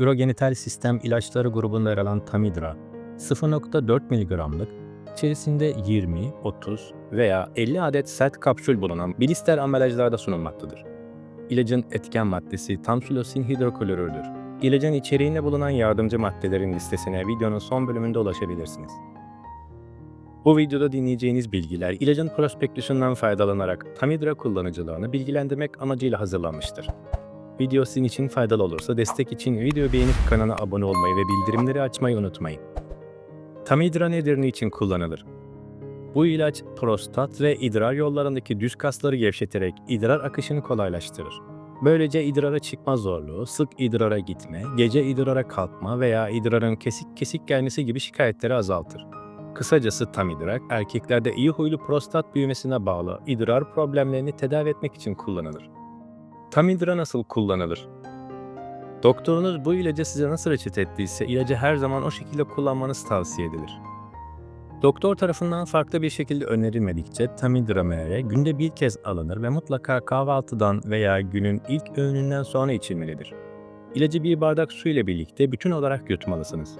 Ürogenital sistem ilaçları grubunda yer alan Tamidra, 0.4 mg'lık, içerisinde 20, 30 veya 50 adet sert kapsül bulunan blister ambalajlarda sunulmaktadır. İlacın etken maddesi tamsulosin hidroklorürdür. İlacın içeriğinde bulunan yardımcı maddelerin listesine videonun son bölümünde ulaşabilirsiniz. Bu videoda dinleyeceğiniz bilgiler ilacın prospektüsünden faydalanarak Tamidra kullanıcılarını bilgilendirmek amacıyla hazırlanmıştır. Video sizin için faydalı olursa destek için videoyu beğenip kanala abone olmayı ve bildirimleri açmayı unutmayın. Tamidra nedir, niçin kullanılır? Bu ilaç prostat ve idrar yollarındaki düz kasları gevşeterek idrar akışını kolaylaştırır. Böylece idrara çıkma zorluğu, sık idrara gitme, gece idrara kalkma veya idrarın kesik kesik gelmesi gibi şikayetleri azaltır. Kısacası tamidrak erkeklerde iyi huylu prostat büyümesine bağlı idrar problemlerini tedavi etmek için kullanılır. Tamidra nasıl kullanılır? Doktorunuz bu ilacı size nasıl reçete ettiyse ilacı her zaman o şekilde kullanmanız tavsiye edilir. Doktor tarafından farklı bir şekilde önerilmedikçe Tamidra MR günde bir kez alınır ve mutlaka kahvaltıdan veya günün ilk öğününden sonra içilmelidir. İlacı bir bardak su ile birlikte bütün olarak yutmalısınız.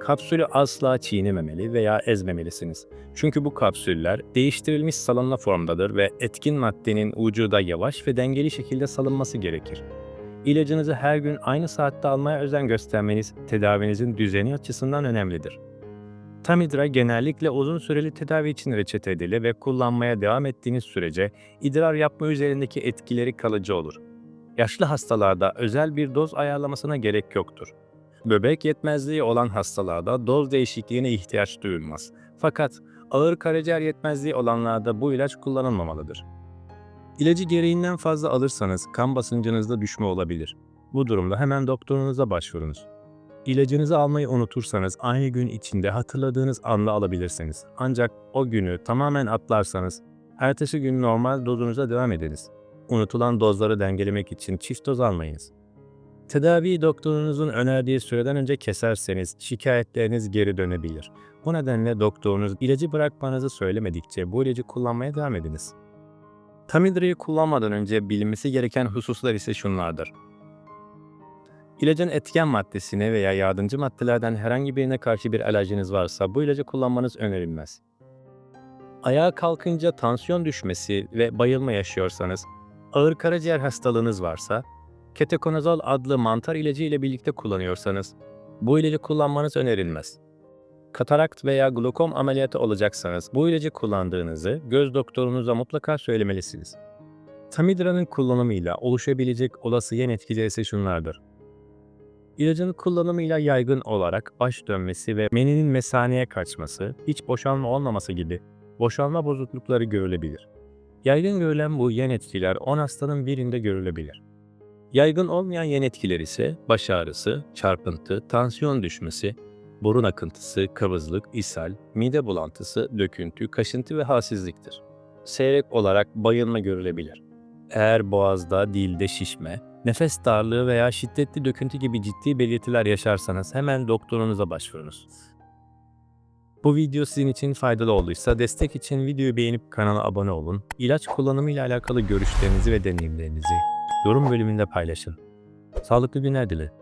Kapsülü asla çiğnememeli veya ezmemelisiniz. Çünkü bu kapsüller değiştirilmiş salınma formdadır ve etkin maddenin vücuda yavaş ve dengeli şekilde salınması gerekir. İlacınızı her gün aynı saatte almaya özen göstermeniz tedavinizin düzeni açısından önemlidir. Tamidra genellikle uzun süreli tedavi için reçete edilir ve kullanmaya devam ettiğiniz sürece idrar yapma üzerindeki etkileri kalıcı olur. Yaşlı hastalarda özel bir doz ayarlamasına gerek yoktur. Böbrek yetmezliği olan hastalarda doz değişikliğine ihtiyaç duyulmaz. Fakat ağır karaciğer yetmezliği olanlarda bu ilaç kullanılmamalıdır. İlacı gereğinden fazla alırsanız kan basıncınızda düşme olabilir. Bu durumda hemen doktorunuza başvurunuz. İlacınızı almayı unutursanız aynı gün içinde hatırladığınız anda alabilirsiniz. Ancak o günü tamamen atlarsanız ertesi gün normal dozunuza devam ediniz. Unutulan dozları dengelemek için çift doz almayınız. Tedaviyi doktorunuzun önerdiği süreden önce keserseniz şikayetleriniz geri dönebilir. Bu nedenle doktorunuz ilacı bırakmanızı söylemedikçe bu ilacı kullanmaya devam ediniz. Tamidra'yı kullanmadan önce bilinmesi gereken hususlar ise şunlardır. İlacın etken maddesine veya yardımcı maddelerden herhangi birine karşı bir alerjiniz varsa bu ilacı kullanmanız önerilmez. Ayağa kalkınca tansiyon düşmesi ve bayılma yaşıyorsanız, ağır karaciğer hastalığınız varsa, ketokonazol adlı mantar ilacı ile birlikte kullanıyorsanız, bu ilacı kullanmanız önerilmez. Katarakt veya glokom ameliyatı olacaksanız bu ilacı kullandığınızı göz doktorunuza mutlaka söylemelisiniz. Tamidra'nın kullanımıyla oluşabilecek olası yan etkileri ise şunlardır. İlacın kullanımıyla yaygın olarak baş dönmesi ve meninin mesaneye kaçması, hiç boşalma olmaması gibi boşalma bozuklukları görülebilir. Yaygın görülen bu yan etkiler 10 hastanın birinde görülebilir. Yaygın olmayan yan etkiler ise baş ağrısı, çarpıntı, tansiyon düşmesi, burun akıntısı, kabızlık, ishal, mide bulantısı, döküntü, kaşıntı ve halsizliktir. Seyrek olarak bayılma görülebilir. Eğer boğazda, dilde şişme, nefes darlığı veya şiddetli döküntü gibi ciddi belirtiler yaşarsanız hemen doktorunuza başvurunuz. Bu video sizin için faydalı olduysa destek için videoyu beğenip kanala abone olun. İlaç kullanımı ile alakalı görüşlerinizi ve deneyimlerinizi yorum bölümünde paylaşın. Sağlıklı günler dilerim.